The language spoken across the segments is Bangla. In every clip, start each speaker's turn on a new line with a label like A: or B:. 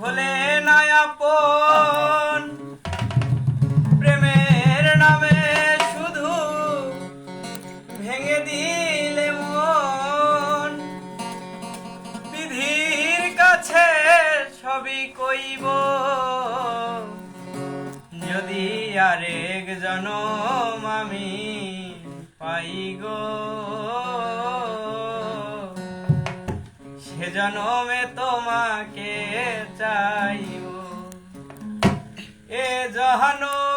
A: হলে নয়াপন প্রেমের নামে শুধু ভেঙে দিলে মন। বিধির কাছে সবই কইব। যদি আরেক জনম আমি পাইগো সে জনমে তোমাকে চাইব। এ জহানো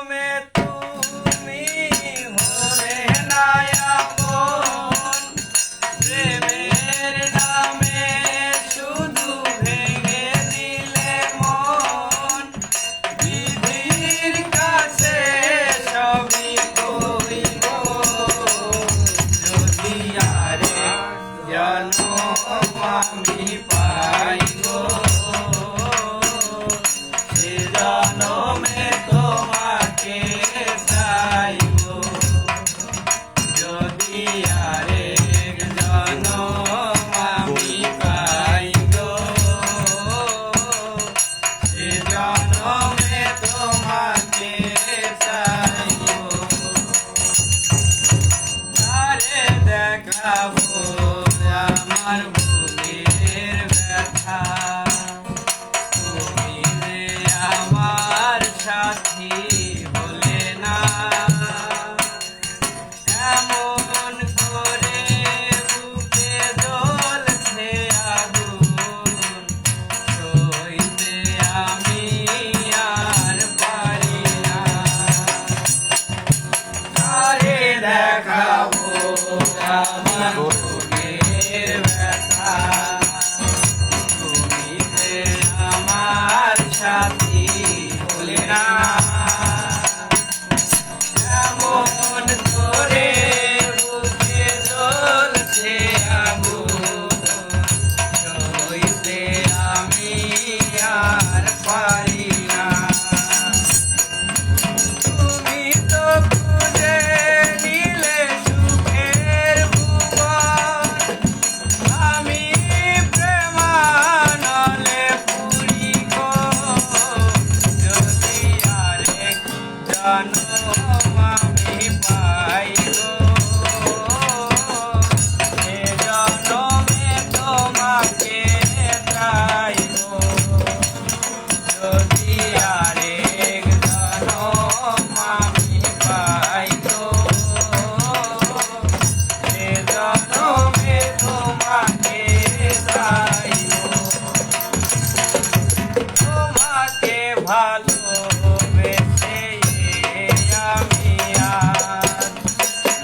A: me ভালোবেসে আমি আর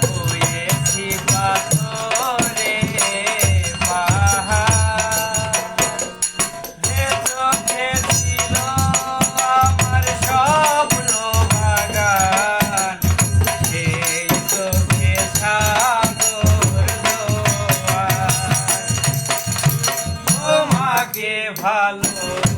A: হয়েছি পাথরে পাহাড়ে চোখে ছিল আমার স্বপ্ন বাগান সেই চোখে সাগর তোমাকে ভালো